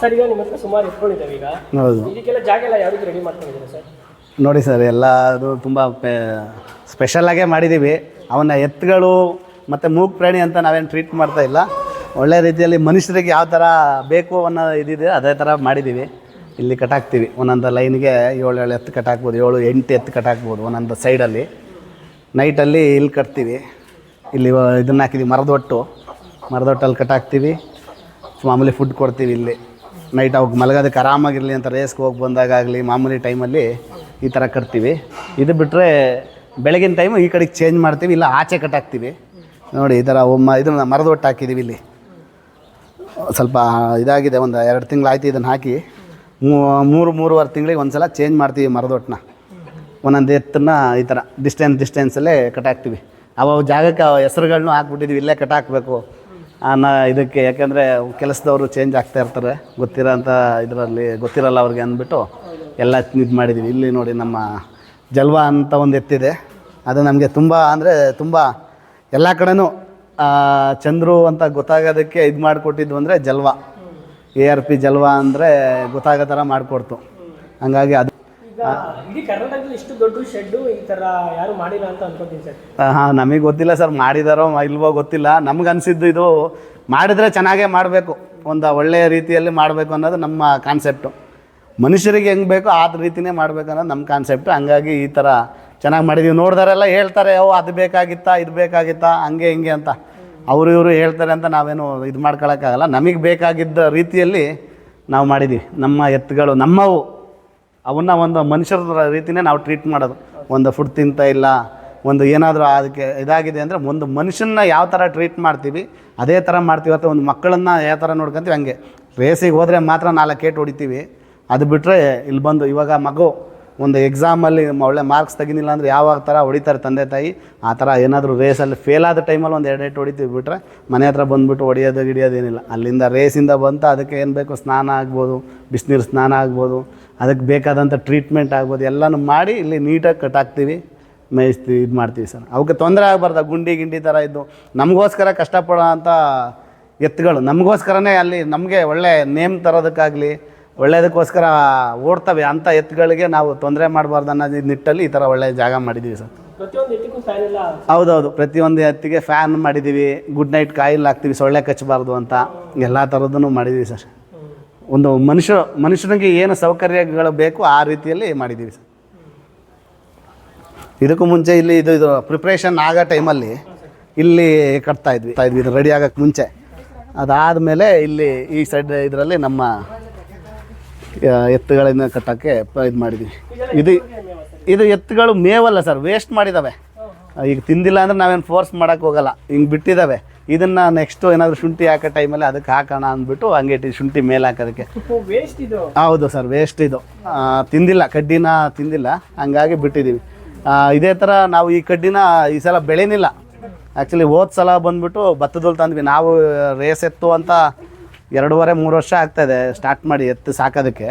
Sir ಈಗ ನಿಮ್ಮ ಹತ್ರ ಸುಮಾರು ಎತ್ಕೊಂಡಿದ್ದಾವೆ ಈಗ. ಹೌದು. ಇದಕ್ಕೆಲ್ಲ ಜಾಗ ಎಲ್ಲ ಯಾವ ರೀತಿ ರೆಡಿ ಮಾಡ್ಕೊಂಡಿದ್ದೀರಾ ಸರ್? ನೋಡಿ ಸರ್ ಎಲ್ಲ ಅದು ತುಂಬ ಸ್ಪೆಷಲಾಗೇ ಮಾಡಿದ್ದೀವಿ. ಅವನ್ನ ಎತ್ತುಗಳು ಮತ್ತು ಮೂಗ್ ಪ್ರಾಣಿ ಅಂತ ನಾವೇನು ಟ್ರೀಟ್ ಮಾಡ್ತಾ ಇಲ್ಲ. ಒಳ್ಳೆ ರೀತಿಯಲ್ಲಿ ಮನುಷ್ಯರಿಗೆ ಯಾವ ಥರ ಬೇಕು ಅನ್ನೋ ಇದಿದೆ ಅದೇ ಥರ ಮಾಡಿದ್ದೀವಿ. ಇಲ್ಲಿ ಕಟಾಕ್ತೀವಿ ಒಂದೊಂದು ಲೈನ್ಗೆ ಏಳು ಏಳು ಎತ್ತು ಕಟಾಕ್ಬೋದು ಏಳು ಎಂಟು ಎತ್ತು ಕಟಾಕ್ಬೋದು ಒಂದೊಂದು ಸೈಡಲ್ಲಿ ನೈಟಲ್ಲಿ ಇಲ್ಲಿ ಕಟ್ತೀವಿ. ಇಲ್ಲಿ ಇದನ್ನು ಹಾಕಿದ್ದೀವಿ ಮರದೊಟ್ಟು. ಮರದೊಟ್ಟಲ್ಲಿ ಕಟಾಕ್ತೀವಿ ಮಾಮೂಲಿ ಫುಡ್ ಕೊಡ್ತೀವಿ ಇಲ್ಲಿ. ನೈಟ್ ಅವಾಗ ಮಲಗೋದಕ್ಕೆ ಆರಾಮಾಗಿರಲಿ ಅಂತ ರೇಸ್ಗೆ ಹೋಗಿ ಬಂದಾಗಲಿ ಮಾಮೂಲಿ ಟೈಮಲ್ಲಿ ಈ ಥರ ಕಟ್ತೀವಿ. ಇದು ಬಿಟ್ಟರೆ ಬೆಳಗಿನ ಟೈಮು ಈ ಕಡೆಗೆ ಚೇಂಜ್ ಮಾಡ್ತೀವಿ, ಇಲ್ಲ ಆಚೆ ಕಟ್ಟಾಕ್ತೀವಿ. ನೋಡಿ, ಈ ಥರ ಒಮ್ಮ ಇದನ್ನು ಮರದೊಟ್ಟು ಹಾಕಿದ್ದೀವಿ ಇಲ್ಲಿ. ಸ್ವಲ್ಪ ಇದಾಗಿದೆ, ಒಂದು ಎರಡು ತಿಂಗಳಾಯ್ತು ಇದನ್ನು ಹಾಕಿ. ಮೂರು, ಮೂರುವರೆ ತಿಂಗಳಿಗೆ ಒಂದು ಸಲ ಚೇಂಜ್ ಮಾಡ್ತೀವಿ ಮರದೊಟ್ಟನ್ನ. ಒಂದೊಂದು ಎತ್ತನ್ನ ಈ ಥರ ಡಿಸ್ಟೆನ್ಸ್ ಡಿಸ್ಟೆನ್ಸಲ್ಲೇ ಕಟಾಕ್ತೀವಿ ಅವು ಜಾಗಕ್ಕೆ ಹೆಸರುಗಳನ್ನೂ ಹೆಸ್ರುಗಳ್ನೂ ಹಾಕ್ಬಿಟ್ಟಿದ್ವಿ, ಇಲ್ಲೇ ಹಾಕಬೇಕು. ಅನ್ನೋ ಇದಕ್ಕೆ, ಯಾಕೆಂದರೆ ಕೆಲಸದವರು ಚೇಂಜ್ ಆಗ್ತಾ ಇರ್ತಾರೆ, ಗೊತ್ತಿರೋ ಇದರಲ್ಲಿ ಗೊತ್ತಿರಲ್ಲ ಅವ್ರಿಗೆ ಅಂದ್ಬಿಟ್ಟು ಎಲ್ಲ ಇದು ಮಾಡಿದ್ದೀವಿ ಇಲ್ಲಿ ನೋಡಿ ನಮ್ಮ ಜಲ್ವ ಅಂತ ಒಂದು ಎತ್ತಿದೆ. ಅದು ನಮಗೆ ತುಂಬ, ಅಂದರೆ ತುಂಬ ಎಲ್ಲ ಕಡೆನೂ ಚಂದ್ರು ಅಂತ ಗೊತ್ತಾಗೋದಕ್ಕೆ ಇದು ಮಾಡಿಕೊಟ್ಟಿದ್ದು ಅಂದರೆ ಜಲ್ವ. ಎ ಆರ್ ಪಿ ಜಲ್ವ ಅಂದರೆ ಗೊತ್ತಾಗೋ ಥರ ಮಾಡಿಕೊಡ್ತು. ಹಂಗಾಗಿ ಅದು ಇಡೀ ಕರ್ನಾಟಕದಲ್ಲಿ ಇಷ್ಟು ದೊಡ್ಡ ಶೆಡ್ ಈ ಯಾರು ಮಾಡಿಲ್ಲ ಅಂತ ಅನ್ಕೋತೀನಿ ಸರ್. ಹಾಂ ನಮಗೆ ಗೊತ್ತಿಲ್ಲ ಸರ್ ಮಾಡಿದಾರೋ ಇಲ್ವೋ ಗೊತ್ತಿಲ್ಲ. ನಮ್ಗೆ ಅನ್ಸಿದ್ದು ಇದು ಮಾಡಿದ್ರೆ ಚೆನ್ನಾಗೇ ಮಾಡಬೇಕು. ಒಂದು ಒಳ್ಳೆಯ ರೀತಿಯಲ್ಲಿ ಮಾಡಬೇಕು ಅನ್ನೋದು ನಮ್ಮ ಕಾನ್ಸೆಪ್ಟು ಮನುಷ್ಯರಿಗೆ ಹೆಂಗೆ ಬೇಕೋ ಆ ರೀತಿನೇ ಮಾಡಬೇಕು ಅನ್ನೋದು ನಮ್ಮ ಕಾನ್ಸೆಪ್ಟು ಹಂಗಾಗಿ ಈ ಥರ ಚೆನ್ನಾಗಿ ಮಾಡಿದ್ದೀವಿ ನೋಡಿದಾರೆಲ್ಲ ಹೇಳ್ತಾರೆ ಓ ಅದು ಬೇಕಾಗಿತ್ತಾ ಇದು ಬೇಕಾಗಿತ್ತಾ ಹಂಗೆ ಹಿಂಗೆ ಅಂತ. ಅವರು ಇವರು ಹೇಳ್ತಾರೆ ಅಂತ ನಾವೇನು ಇದು ಮಾಡ್ಕೊಳಕ್ಕಾಗಲ್ಲ. ನಮಗೆ ಬೇಕಾಗಿದ್ದ ರೀತಿಯಲ್ಲಿ ನಾವು ಮಾಡಿದ್ದೀವಿ ನಮ್ಮ ಎತ್ತುಗಳು ನಮ್ಮವು. ಅವನ್ನ ಒಂದು ಮನುಷ್ಯರ ರೀತಿನೇ ನಾವು ಟ್ರೀಟ್ ಮಾಡೋದು. ಒಂದು ಫುಡ್ ತಿಂತಾ ಇಲ್ಲ, ಒಂದು ಏನಾದರೂ ಅದಕ್ಕೆ ಇದಾಗಿದೆ ಅಂದರೆ ಒಂದು ಮನುಷ್ಯನ ಯಾವ ಥರ ಟ್ರೀಟ್ ಮಾಡ್ತೀವಿ, ಅದೇ ಥರ ಮಾಡ್ತೀವಿ. ಅಥವಾ ಒಂದು ಮಕ್ಕಳನ್ನು ಯಾವ ಥರ ನೋಡ್ಕೊಂತೀವಿ, ಹಂಗೆ. ರೇಸಿಗೆ ಹೋದರೆ ಮಾತ್ರ ನಾಲ್ಕು ಏಟು ಹೊಡಿತೀವಿ. ಅದು ಬಿಟ್ಟರೆ ಇಲ್ಲಿ ಬಂದು ಇವಾಗ ಮಗು ಒಂದು ಎಕ್ಸಾಮಲ್ಲಿ ಒಳ್ಳೆ ಮಾರ್ಕ್ಸ್ ತೆಗಿಲಿಲ್ಲ ಅಂದರೆ ಯಾವಾಗ ಥರ ಹೊಡಿತಾರೆ ತಂದೆ ತಾಯಿ, ಆ ಥರ ಏನಾದರೂ ರೇಸಲ್ಲಿ ಫೇಲ್ ಆದ ಟೈಮಲ್ಲಿ ಒಂದು ಎರಡು ಏಟು ಹೊಡಿತೀವಿ ಬಿಟ್ಟರೆ ಮನೆ ಹತ್ರ ಬಂದುಬಿಟ್ಟು ಹೊಡಿಯೋದು ಗಿಡಿಯೋದೇನಿಲ್ಲ ಅಲ್ಲಿಂದ ರೇಸಿಂದ ಬಂತು ಅದಕ್ಕೆ ಏನು ಬೇಕು? ಸ್ನಾನ ಆಗ್ಬೋದು, ಬಿಸಿನೀರು ಸ್ನಾನ ಆಗ್ಬೋದು, ಅದಕ್ಕೆ ಬೇಕಾದಂಥ ಟ್ರೀಟ್ಮೆಂಟ್ ಆಗ್ಬೋದು, ಎಲ್ಲನೂ ಮಾಡಿ ಇಲ್ಲಿ ನೀಟಾಗಿ ಕಟ್ಟಾಕ್ತೀವಿ ಮೇಯಿಸ್ತೀವಿ, ಇದು ಮಾಡ್ತೀವಿ ಸರ್. ಅವಕ್ಕೆ ತೊಂದರೆ ಆಗಬಾರ್ದು, ಗುಂಡಿ ಗಿಂಡಿ ಥರ ಇದ್ದು. ನಮಗೋಸ್ಕರ ಕಷ್ಟಪಡೋ ಅಂಥ ಎತ್ತುಗಳು ನಮಗೋಸ್ಕರನೇ ಅಲ್ಲಿ ನಮಗೆ ಒಳ್ಳೆ ನೇಮ್ ತರೋದಕ್ಕಾಗಲಿ ಒಳ್ಳೆಯದಕ್ಕೋಸ್ಕರ ಓಡ್ತವೆ ಅಂಥ ಎತ್ತುಗಳಿಗೆ ನಾವು ತೊಂದರೆ ಮಾಡಬಾರ್ದು ಅನ್ನೋ ನಿಟ್ಟಲ್ಲಿ ಈ ಥರ ಒಳ್ಳೆಯ ಜಾಗ ಮಾಡಿದ್ದೀವಿ ಸರ್. ಹೌದೌದು. ಪ್ರತಿಯೊಂದು ಎತ್ತಿಗೆ ಫ್ಯಾನ್ ಮಾಡಿದ್ದೀವಿ. ಗುಡ್ ನೈಟ್ ಕಾಯಿಲ್ ಹಾಕ್ತೀವಿ. ಸೊಳ್ಳೆ ಕಚ್ಚಬಾರ್ದು ಅಂತ ಎಲ್ಲ ಥರದ್ದನ್ನು ಮಾಡಿದ್ದೀವಿ ಸರ್. ಒಂದು ಮನುಷ್ಯ ಮನುಷ್ಯನಿಗೆ ಏನು ಸೌಕರ್ಯಗಳು ಬೇಕು ಆ ರೀತಿಯಲ್ಲಿ ಮಾಡಿದ್ದೀವಿ ಸರ್. ಇದಕ್ಕೂ ಮುಂಚೆ ಇಲ್ಲಿ ಇದು ಇದು ಪ್ರಿಪ್ರೇಷನ್ ಆಗೋ ಟೈಮಲ್ಲಿ ಇಲ್ಲಿ ಕಟ್ತಾ ಇದ್ವಿ. ಇದು ರೆಡಿ ಆಗೋಕ್ಕೆ ಮುಂಚೆ. ಅದಾದಮೇಲೆ ಇಲ್ಲಿ ಈ ಸೈಡ್ ಇದರಲ್ಲಿ ನಮ್ಮ ಎತ್ತುಗಳನ್ನ ಕಟ್ಟೋಕ್ಕೆ ಇದು ಮಾಡಿದ್ವಿ. ಇದು ಇದು ಎತ್ತುಗಳು ಮೇವಲ್ಲ ಸರ್ ವೇಸ್ಟ್ ಮಾಡಿದ್ದಾವೆ ಈಗ ತಿಂದಿಲ್ಲ ಅಂದ್ರೆ ನಾವೇನು ಫೋರ್ಸ್ ಮಾಡೋಕ್ಕೆ ಹೋಗಲ್ಲ. ಹಿಂಗೆ ಬಿಟ್ಟಿದ್ದಾವೆ ಇದನ್ನು ನೆಕ್ಸ್ಟು ಏನಾದರೂ ಶುಂಠಿ ಹಾಕೋ ಟೈಮಲ್ಲಿ ಅದಕ್ಕೆ ಹಾಕೋಣ ಅಂದ್ಬಿಟ್ಟು ಹಂಗೆ ಇಟ್ಟು ಶುಂಠಿ ಮೇಲೆ ಹಾಕೋದಕ್ಕೆ. ಹೌದು ಸರ್ ವೇಸ್ಟ್ ಇದು. ತಿಂದಿಲ್ಲ ಕಡ್ಡಿನ ತಿಂದಿಲ್ಲ. ಹಂಗಾಗಿ ಬಿಟ್ಟಿದ್ದೀವಿ ಇದೇ ಥರ ನಾವು ಈ ಕಡ್ಡಿನ ಈ ಸಲ ಬೆಳೆನಿಲ್ಲ. ಆ್ಯಕ್ಚುಲಿ ಹೋದ ಸಲ ಬಂದ್ಬಿಟ್ಟು ಭತ್ತದಲ್ಲಿ ತಂದ್ವಿ. ನಾವು ರೇಸ್ ಎತ್ತು ಅಂತ ಎರಡೂವರೆ, ಮೂರು ವರ್ಷ ಆಗ್ತಾಯಿದೆ ಸ್ಟಾರ್ಟ್ ಮಾಡಿ ಎತ್ತು ಸಾಕೋದಕ್ಕೆ.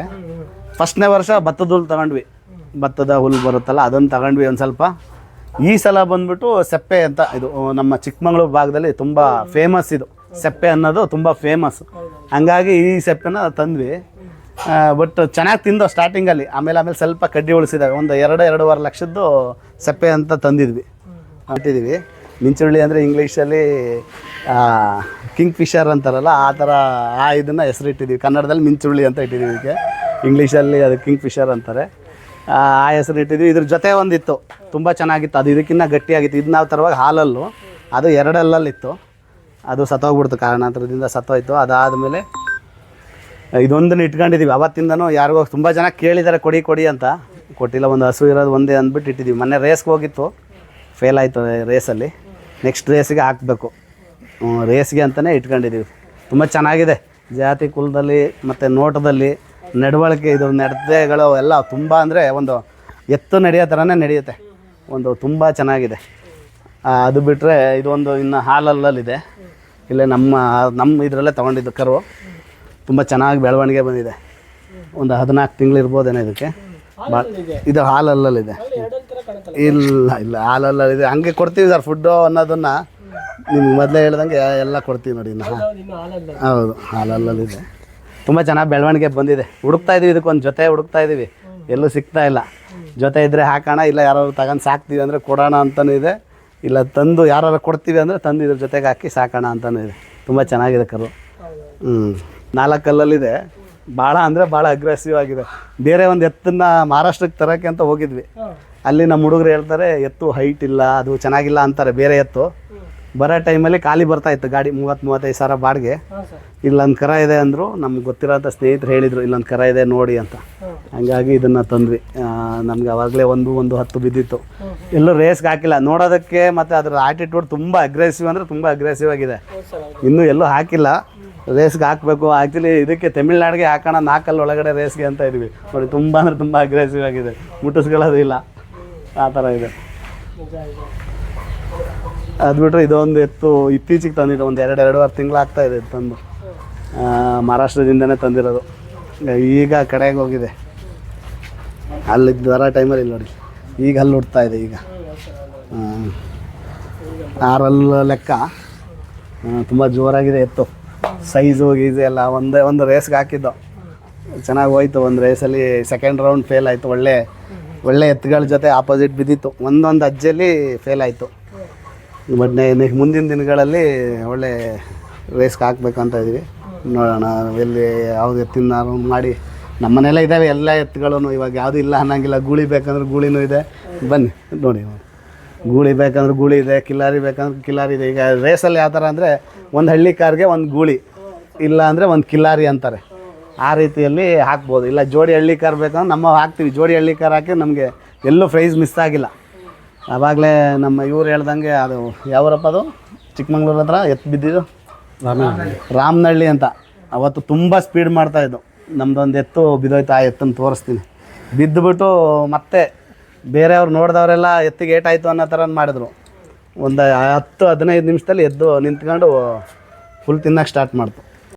ಫಸ್ಟ್ನೇ ವರ್ಷ ಭತ್ತದ ಹುಲ್ಲು ತಗೊಂಡ್ವಿ. ಭತ್ತದ ಹುಲ್ಲು ಬರುತ್ತಲ್ಲ, ಅದನ್ನು ತಗೊಂಡ್ವಿ ಒಂದು ಸ್ವಲ್ಪ. ಈ ಸಲ ಬಂದ್ಬಿಟ್ಟು ಸೆಪ್ಪೆ ಅಂತ, ಇದು ನಮ್ಮ ಚಿಕ್ಕಮಗಳೂರು ಭಾಗದಲ್ಲಿ ತುಂಬ ಫೇಮಸ್ ಇದು. ಸೆಪ್ಪೆ ಅನ್ನೋದು ತುಂಬ ಫೇಮಸ್ ಹಂಗಾಗಿ ಈ ಸೆಪ್ಪೆನ ತಂದ್ವಿ. ಬಟ್ ಚೆನ್ನಾಗಿ ತಿಂದು ಸ್ಟಾರ್ಟಿಂಗಲ್ಲಿ ಆಮೇಲೆ ಆಮೇಲೆ ಸ್ವಲ್ಪ ಕಡ್ಡಿ ಉಳಿಸಿದಾವೆ ಒಂದು ಎರಡು, ಎರಡೂವರೆ ಲಕ್ಷದ್ದು ಸೆಪ್ಪೆ ಅಂತ ತಂದಿದ್ವಿ. ಇಟ್ಟಿದ್ದೀವಿ ಮಿಂಚುಳ್ಳಿ ಅಂದರೆ ಇಂಗ್ಲೀಷಲ್ಲಿ ಕಿಂಗ್ ಫಿಶರ್ ಅಂತಾರಲ್ಲ, ಆ ಥರ ಆ ಇದನ್ನು ಹೆಸರಿಟ್ಟಿದ್ದೀವಿ ಕನ್ನಡದಲ್ಲಿ ಮಿಂಚುಳ್ಳಿ ಅಂತ ಇಟ್ಟಿದ್ದೀವಿ ಇದಕ್ಕೆ. ಇಂಗ್ಲೀಷಲ್ಲಿ ಅದು ಕಿಂಗ್ ಫಿಶರ್ ಅಂತಾರೆ. ಆ ಹೆಸರು ಇದ್ರ ಜೊತೆ ಒಂದಿತ್ತು. ತುಂಬ ಚೆನ್ನಾಗಿತ್ತು. ಅದು ಇದಕ್ಕಿಂತ ಗಟ್ಟಿಯಾಗಿತ್ತು. ಇದು ನಾವು ತರುವಾಗ ಹಾಲಲ್ಲೂ. ಅದು ಎರಡಲ್ಲಲ್ಲಿತ್ತು. ಅದು ಸತ್ತೋಗ್ಬಿಡ್ತು. ಕಾರಣಾಂತರದಿಂದ ಸತ್ತೋಯ್ತು. ಅದಾದಮೇಲೆ, ಇದೊಂದನ್ನು ಇಟ್ಕೊಂಡಿದ್ದೀವಿ ಅವತ್ತಿಂದನೂ ಯಾರಿಗೋ ತುಂಬ ಜನ ಕೇಳಿದ್ದಾರೆ ಕೊಡಿ ಕೊಡಿ ಅಂತ. ಕೊಟ್ಟಿಲ್ಲ, ಒಂದು ಹಸು ಇರೋದು ಒಂದೇ ಅಂದ್ಬಿಟ್ಟು ಇಟ್ಟಿದ್ದೀವಿ ಮೊನ್ನೆ ರೇಸ್ಗೆ ಹೋಗಿತ್ತು. ಫೇಲ್ ಆಯಿತು, ರೇಸಲ್ಲಿ. ನೆಕ್ಸ್ಟ್ ರೇಸಿಗೆ ಹಾಕಬೇಕು. ರೇಸ್ಗೆ ಅಂತಲೇ ಇಟ್ಕೊಂಡಿದ್ದೀವಿ ತುಂಬ ಚೆನ್ನಾಗಿದೆ. ಜಾತಿ ಕುಲದಲ್ಲಿ ಮತ್ತು ನೋಟದಲ್ಲಿ ನಡವಳಿಕೆ ಇದು ನಡತೆಗಳು ಎಲ್ಲ ತುಂಬ ಅಂದರೆ ಒಂದು ಎತ್ತು ನಡೆಯೋ ಥರನೇ ನಡೆಯುತ್ತೆ. ಒಂದು ತುಂಬ ಚೆನ್ನಾಗಿದೆ. ಅದು ಬಿಟ್ಟರೆ ಇದೊಂದು ಇನ್ನು ಹಾಲಲ್ಲಲ್ಲಿದೆ. ಇಲ್ಲೇ ನಮ್ಮ ನಮ್ಮ ಇದರಲ್ಲೇ ತೊಗೊಂಡಿದ್ದು ಕರು. ತುಂಬ ಚೆನ್ನಾಗಿ ಬೆಳವಣಿಗೆ ಬಂದಿದೆ. ಒಂದು ಹದಿನಾಲ್ಕು ತಿಂಗಳು ಇರ್ಬೋದೇನೋ ಇದಕ್ಕೆ. ಭಾಳ ಇದು ಹಾಲಲ್ಲಲ್ಲಿದೆ. ಕಾಣುತ್ತಲ್ಲ. ಇಲ್ಲ ಹಾಲಲ್ಲ ಹಾಲಲ್ಲಲ್ಲಿದೆ ಹಂಗೆ ಕೊಡ್ತೀವಿ ಸರ್ ಫುಡ್ಡು ಅನ್ನೋದನ್ನು. ನಿಮ್ಗೆ ಮೊದಲೇ ಹೇಳ್ದಂಗೆ ಎಲ್ಲ ಕೊಡ್ತೀವಿ ನೋಡಿ ಇನ್ನು ಹೌದು ಇದೆ. ಹಾಲಲ್ಲಿದೆ ತುಂಬ ಚೆನ್ನಾಗಿ ಬೆಳವಣಿಗೆ ಬಂದಿದೆ. ಹುಡುಕ್ತಾ ಇದೀವಿ ಇದಕ್ಕೊಂದು ಜೊತೆ ಹುಡುಕ್ತಾ ಇದೀವಿ. ಎಲ್ಲೂ ಸಿಗ್ತಾ ಇಲ್ಲ. ಜೊತೆ ಇದ್ದರೆ ಹಾಕೋಣ ಇಲ್ಲ ಯಾರು ತಗೊಂಡು ಸಾಕ್ತೀವಿ ಅಂದರೆ ಕೊಡೋಣ ಅಂತಲೂ ಇದೆ. ಇಲ್ಲ ತಂದು ಯಾರು ಕೊಡ್ತೀವಿ ಅಂದರೆ ತಂದು ಇದ್ರ ಜೊತೆಗೆ ಹಾಕಿ ಸಾಕೋಣ ಅಂತಲೂ ಇದೆ. ತುಂಬ ಚೆನ್ನಾಗಿದೆ ಕರು. ಹ್ಞೂ ನಾಲ್ಕು ಕಲ್ಲಲ್ಲಿದೆ ಭಾಳ ಅಂದರೆ ಭಾಳ ಅಗ್ರೆಸಿವ್ ಆಗಿದೆ. ಬೇರೆ ಒಂದು ಎತ್ತನ್ನು ಮಹಾರಾಷ್ಟ್ರಕ್ಕೆ ತರೋಕ್ಕೆ ಅಂತ ಹೋಗಿದ್ವಿ. ಅಲ್ಲಿ ನಮ್ಮ ಹುಡುಗರು ಹೇಳ್ತಾರೆ ಎತ್ತು ಹೈಟ್ ಇಲ್ಲ ಅದು ಚೆನ್ನಾಗಿಲ್ಲ ಅಂತಾರೆ ಬೇರೆ ಎತ್ತು. ಬರೋ ಟೈಮಲ್ಲಿ ಖಾಲಿ ಬರ್ತಾ ಇತ್ತು ಗಾಡಿ ಮೂವತ್ತು ಮೂವತ್ತೈದು ಸಾವಿರ ಬಾಡಿಗೆ. ಇಲ್ಲೊಂದು ಕರ ಇದೆ ಅಂದರು ನಮ್ಗೆ ಗೊತ್ತಿರೋಂಥ ಸ್ನೇಹಿತರು ಹೇಳಿದರು ಇಲ್ಲೊಂದು ಕರ ಇದೆ ನೋಡಿ ಅಂತ. ಹಂಗಾಗಿ ಇದನ್ನು ತಂದ್ವಿ. ನಮ್ಗೆ ಅವಾಗಲೇ ಒಂದು ಒಂದು ಹತ್ತು ಬಿದ್ದಿತ್ತು. ಎಲ್ಲೂ ರೇಸ್ಗೆ ಹಾಕಿಲ್ಲ. ನೋಡೋದಕ್ಕೆ ಮತ್ತು ಅದರ ಆ್ಯಟಿಟ್ಯೂಡ್ ತುಂಬ ಅಗ್ರೆಸಿವ್ ಅಂದರೆ ತುಂಬ ಅಗ್ರೆಸಿವ್ ಆಗಿದೆ. ಇನ್ನೂ ಎಲ್ಲೂ ಹಾಕಿಲ್ಲ. ರೇಸ್ಗೆ ಹಾಕಬೇಕು. ಆ್ಯಕ್ಚುಲಿ ಇದಕ್ಕೆ ತಮಿಳ್ನಾಡಿಗೆ ಹಾಕೋಣ ನಾಲ್ಕಲ್ಲಿ ಒಳಗಡೆ ರೇಸ್ಗೆ ಅಂತ ಇದ್ವಿ. ನೋಡಿ ತುಂಬ ಅಂದರೆ ತುಂಬ ಅಗ್ರೆಸಿವ್ ಆಗಿದೆ. ಮುಟ್ಟಿಸ್ಕೊಳ್ಳೋದು ಇಲ್ಲ. ಆ ಥರ ಇದೆ. ಅದು ಬಿಟ್ಟರೆ ಇದೊಂದು ಎತ್ತು ಇತ್ತೀಚೆಗೆ ತಂದಿದ್ದು, ಒಂದು ಎರಡು ಎರಡೂವರೆ ತಿಂಗಳು ಆಗ್ತಾ ಇದೆ ತಂದು. ಮಹಾರಾಷ್ಟ್ರದಿಂದನೇ ತಂದಿರೋದು. ಈಗ ಕಡೆಗೆ ಹೋಗಿದೆ. ಅಲ್ಲಿ ಬರೋ ಟೈಮಲ್ಲಿ ಇಲ್ಲಿ ನೋಡಿ. ಈಗ ಅಲ್ಲಿ ಹುಡ್ತಾ ಇದೆ ಈಗ. ಆರಲ್ಲ ಲೆಕ್ಕ. ತುಂಬ ಜೋರಾಗಿದೆ ಎತ್ತು. ಸೈಜು, ಗೀಜು ಎಲ್ಲ ಒಂದೇ, ಒಂದು ರೇಸ್ಗೆ ಹಾಕಿದ್ದು. ಚೆನ್ನಾಗಿ ಹೋಯ್ತು ಒಂದು ರೇಸಲ್ಲಿ. ಸೆಕೆಂಡ್ ರೌಂಡ್ ಫೇಲ್ ಆಯಿತು, ಒಳ್ಳೆ ಒಳ್ಳೆ ಎತ್ತುಗಳ ಜೊತೆ ಆಪೋಸಿಟ್ ಬಿದ್ದಿತ್ತು. ಒಂದೊಂದು ಅಜ್ಜಲ್ಲಿ ಫೇಲ್ ಆಯಿತು. ಬಟ್ ಮುಂದಿನ ದಿನಗಳಲ್ಲಿ ಒಳ್ಳೆ ರೇಸ್ಗೆ ಅಂತ ಇದ್ದೀವಿ. ನೋಡೋಣ, ಎಲ್ಲಿ, ಯಾವ್ದು ಎತ್ತಿನ ಮಾಡಿ. ನಮ್ಮ ಮನೆಯಲ್ಲೇ ಇದ್ದಾವೆ ಎಲ್ಲ ಎತ್ತುಗಳೂ ಇವಾಗ ಯಾವುದು ಇಲ್ಲ ಅನ್ನಂಗಿಲ್ಲ. ಗೂಳಿ ಬೇಕಂದ್ರೆ ಗೂಳಿನೂ ಇದೆ. ಬನ್ನಿ, ನೋಡಿ. ಗೂಳಿ ಬೇಕಂದ್ರೆ ಗೂಳಿ ಇದೆ ಕಿಲಾರಿ ಬೇಕಂದ್ರೆ ಕಿಲಾರಿ ಇದೆ. ಈಗ ರೇಸಲ್ಲಿ ಯಾವ ಥರ ಅಂದರೆ ಒಂದು ಹಳ್ಳಿ ಕಾರ್ಗೆ ಒಂದು ಗೂಳಿ. ಇಲ್ಲ ಅಂದರೆ ಒಂದು ಕಿಲಾರಿ ಅಂತಾರೆ. ಆ ರೀತಿಯಲ್ಲಿ ಹಾಕ್ಬೋದು. ಇಲ್ಲ ಜೋಡಿ ಹಳ್ಳಿ ಕಾರ್ ಬೇಕಂದ್ರೆ ನಮ್ಮ ಹಾಕ್ತೀವಿ. ಜೋಡಿ ಹಳ್ಳಿ ಕಾರ್ ಹಾಕಿ ನಮಗೆ ಎಲ್ಲೂ ಪ್ರೈಸ್ ಮಿಸ್ ಆಗಿಲ್ಲ. ಆವಾಗಲೇ ನಮ್ಮ ಇವ್ರು ಹೇಳ್ದಂಗೆ ಅದು ಯಾವರಪ್ಪ ಅದು? ಚಿಕ್ಕಮಂಗ್ಳೂರು ಹತ್ರ ಎತ್ತು ಬಿದ್ದಿದ್ದು? ರಾಮನಹಳ್ಳಿ. ಅಂತ. ಅವತ್ತು ತುಂಬ ಸ್ಪೀಡ್ ಮಾಡ್ತಾಯಿದ್ದು ನಮ್ಮದೊಂದು ಎತ್ತು ಬಿದ್ದೋಯ್ತು. ಆ ಎತ್ತನ್ನು ತೋರಿಸ್ತೀನಿ. ಬಿದ್ದುಬಿಟ್ಟು ಮತ್ತೆ ಬೇರೆಯವ್ರು ನೋಡಿದವರೆಲ್ಲ ಎತ್ತಿಗೆ ಏಟಾಯಿತು ಅನ್ನೋ ಥರ ಮಾಡಿದ್ರು. ಒಂದು ಹತ್ತು ಹದಿನೈದು ನಿಮಿಷದಲ್ಲಿ ಎದ್ದು ನಿಂತ್ಕೊಂಡು ಫುಲ್ ತಿನ್ನೋಕೆ ಸ್ಟಾರ್ಟ್ ಮಾಡ್ತು.